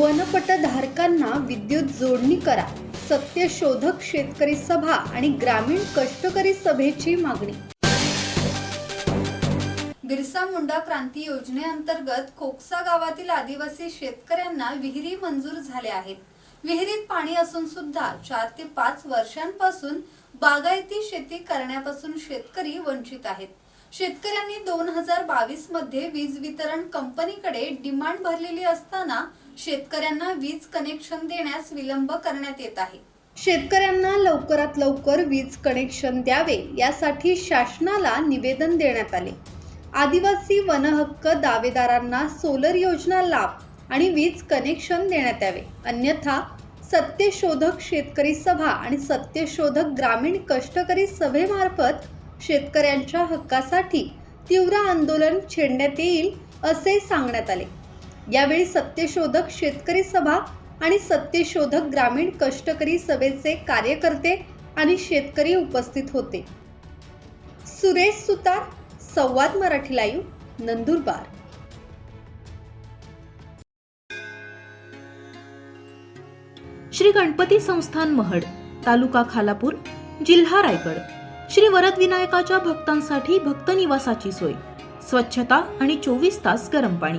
वनपटधारकांना विद्युत जोडणी करा. सत्यशोधक शेतकरी सभा आणि ग्रामीण कष्टकरी सभेची मागणी. बिरसा मुंडा क्रांती योजनेअंतर्गत खोकसा गावातील आदिवासी शेतकऱ्यांना विहिरी मंजूर झाल्या आहेत. विहिरीत पाणी असून सुद्धा चार ते पाच वर्षांपासून बागायती शेती करण्यापासून शेतकरी वंचित आहेत. शेतकऱ्यांनी दोन हजार बावीसमध्ये वीज वितरण कंपनीकडे डिमांड भरलेली असताना शेतकऱ्यांना वीज कनेक्शन देण्यास विलंब करण्यात येत आहे. शेतकऱ्यांना लवकरात लवकर वीज कनेक्शन द्यावे यासाठी शासनाला निवेदन देण्यात आले. आदिवासी वनहक्क दावेदारांना सोलर योजना लाभ आणि वीज कनेक्शन देण्यात यावे. अन्यथा सत्यशोधक शेतकरी सभा आणि सत्यशोधक ग्रामीण कष्टकरी सभेमार्फत शेतकऱ्यांच्या हक्कासाठी तीव्र आंदोलन छेडण्यात येईल असे सांगण्यात आले. यावेळी सत्यशोधक शेतकरी सभा आणि सत्यशोधक ग्रामीण कष्टकरी सभेचे कार्यकर्ते आणि शेतकरी उपस्थित होते. सुरेश सुतार संवाद मराठी लाईव्ह नंदुरबार. श्री गणपती संस्थान महड तालुका खालापूर जिल्हा रायगड. श्री वरद विनायकाच्या भक्तांसाठी भक्त निवासाची सोय. स्वच्छता आणि चोवीस तास गरम पाणी.